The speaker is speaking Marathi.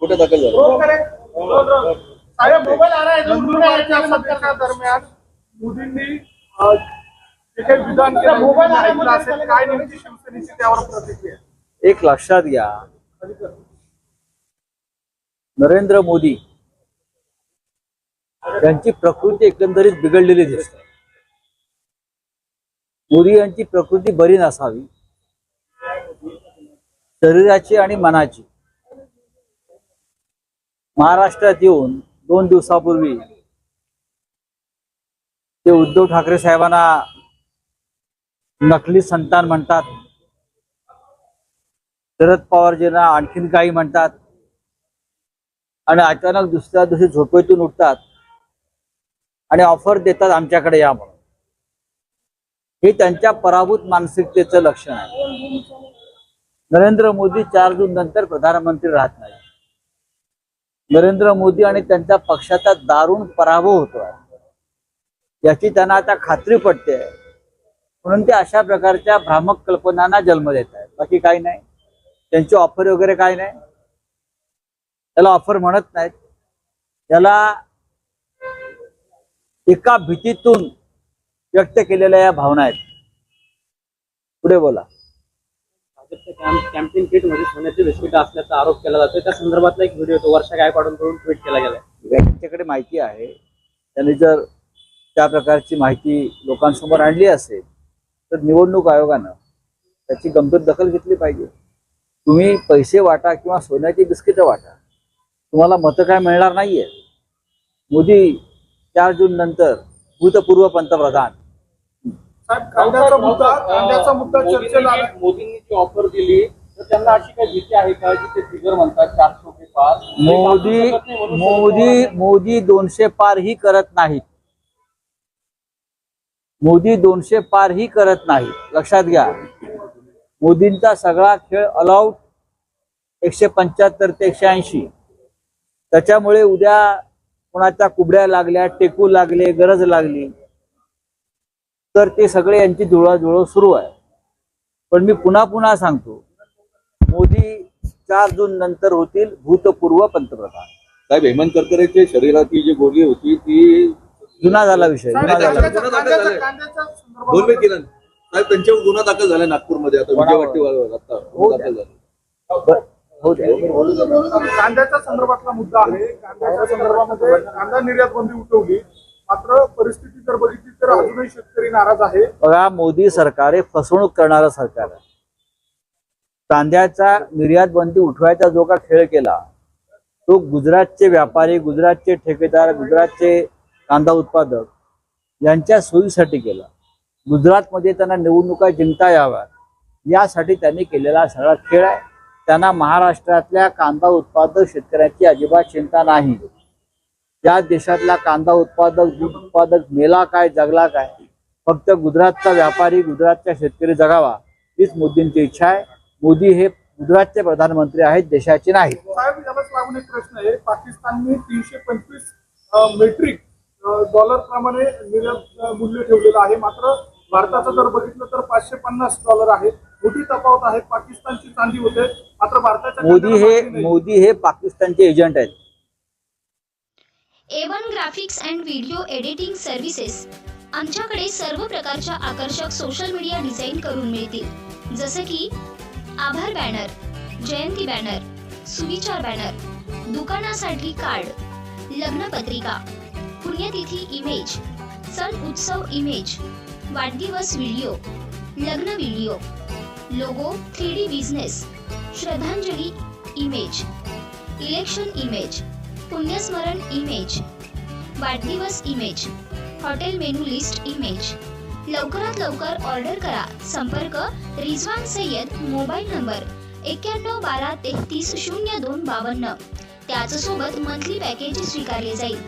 कुठे दाखल झालं? साहेब मोबाईल आ रहा है नंदुरबारच्या सभेच्या दरम्यान. मोदींनी अ, जे काही विधान केलं मोबाईल ऐकलं असेल काय नेमकी शिवसेनेची त्यावर प्रतिक्रिया? एक लक्षात घ्या. नरेंद्र मोदी यांची प्रकृती एकंदरीत बिघडलेली दिसते. मोदी यांची प्रकृती बरी नसावी. शरीराची आणि मनाची. महाराष्ट्रात येऊन दोन दिवसापूर्वी ते उद्धव ठाकरे साहेबांना नकली संतान म्हणतात. शरद पवारजींना आणखीन काही म्हणतात. आणि अचानक दुसऱ्या दिवशी झोपेतून उठतात. आणि ऑफर देतात आमच्याकडे या म्हणून. हे त्यांच्या पराभूत मानसिकतेचं लक्षण आहे. नरेंद्र मोदी चार जून नंतर प्रधानमंत्री राहत नाही. नरेंद्र मोदी आणि त्यांच्या पक्षाचा दारुण पराभव होतो याची त्यांना आता खात्री पडते. म्हणून ते अशा प्रकारच्या भ्रामक कल्पनांना जन्म देत आहेत. बाकी काही नाही. त्यांची ऑफर वगैरे काय नाही. त्याला ऑफर म्हणत नाहीत. त्याला एका भीतीतून व्यक्त केलेल्या या भावना आहेत. पुढे बोला. भाजपच्या किटमध्ये सोन्याची बिस्किट असल्याचा आरोप केला जातोय. त्या संदर्भातला एक व्हिडिओ तो वर्षा गायकवाडांकडून करून ट्विट केला गेलाय. त्यांच्याकडे माहिती आहे. त्यांनी जर त्या प्रकारची माहिती लोकांसमोर आणली असेल तर निवडणूक आयोगानं त्याची गंभीर दखल घेतली पाहिजे. तुम्ही पैसे वाटा किंवा सोन्याची बिस्किटं वाटा. तुम्हाला मतं काय मिळणार नाहीये. मोदी चार जून नंतर भूतपूर्व पंतप्रधान कांद्याचा मुद्दा कांद्याचा मुद्दा चर्चेला आला. मोदींनी जी ऑफर दिली तर त्यांना अशी काही भीती आहे का की ते फिगर म्हणतात चारशे रुपये पार? मोदी मोदी मोदी दोनशे पार ही करत नाहीत. मोदी दोनशे पार ही करत नाहीत. लक्षात घ्या. मोदींचा सगळा खेळ अलाउट एकशे पंच्याहत्तर ते एकशे ऐंशी. त्याच्यामुळे उद्या कोणाच्या कुबड्या लागल्या टेकू लागले गरज लागली. तर ते सगळे यांची जुळवाजुळव सुरू आहे. पण मी पुन्हा पुन्हा सांगतो मोदी चार जून नंतर होतील भूतपूर्व पंतप्रधान. साहेब हेमंत करकरेच्या शरीरातली जी गोळी होती ती जुना झाला विषय जुना झाला किरण. साहेब त्यांच्यावर गुन्हा दाखल झालाय नागपूरमध्ये. आता विजयवाटीवर आता हो दाखल. झाला हो कांद्याच्या संदर्भातला मुद्दा आहे. कांद्याच्या संदर्भामध्ये कांदा निर्यात बंदी उठवली. मात्र परिस्थिती जर बघितली तर अजूनही शेतकरी नाराज आहे. बघा मोदी सरकार हे फसवणूक करणारं सरकार आहे. कांद्याचा निर्यात बंदी उठवायचा जो का खेळ केला तो गुजरातचे व्यापारी गुजरातचे ठेकेदार गुजरातचे कांदा उत्पादक यांच्या सोयीसाठी केला. गुजरातमध्ये त्यांना निवडणुका जिंकता याव्यात. यासाठी त्यांनी केलेला सगळा खेळ आहे. त्यांना महाराष्ट्रातल्या कांदा उत्पादक शेतकऱ्यांची अजिबात चिंता नाही. या देशातला कांदा उत्पादक दूध उत्पादक मेला काय जगला काय? फक्त गुजरातचा व्यापारी गुजरातचा शेतकरी जगावा हीच मोदींची इच्छा आहे. मोदी हे गुजरातचे प्रधानमंत्री आहेत देशाचे नाही लागून एक प्रश्न आहे. पाकिस्तानने तीनशे पंचवीस मेट्रिक डॉलर प्रमाणे निर्यात मूल्य ठेवलेलं आहे. मात्र भारताचं जर बघितलं तर पाचशे पन्नास डॉलर आहे. मोठी तफावत आहे. पाकिस्तानची चांदी होते. मात्र भारताच्या मोदी हे. मोदी हे पाकिस्तानचे एजंट आहेत. A one graphics and video editing services आमच्याकडे सर्व प्रकारच्या आकर्षक सोशल मीडिया डिझाईन करून मिळतील. जसे की आभार बॅनर जयंती बॅनर सुविचार बॅनर दुकानासाठी कार्ड लग्नपत्रिका पुण्यतिथी इमेज सण उत्सव इमेज वाढदिवस व्हिडिओ लग्न video logo three D business श्रद्धांजली इमेज इलेक्शन इमेज पुण्यस्मरण इमेज वाढदिवस image hotel menu list image लवकरात लवकर ऑर्डर करा. संपर्क रिझवान सय्यद मोबाईल नंबर एक्क्याण्णव बारा तेहतीस शून्य दोन बावन्न. त्याचसोबत मंथली पॅकेज स्वीकारले जाईल.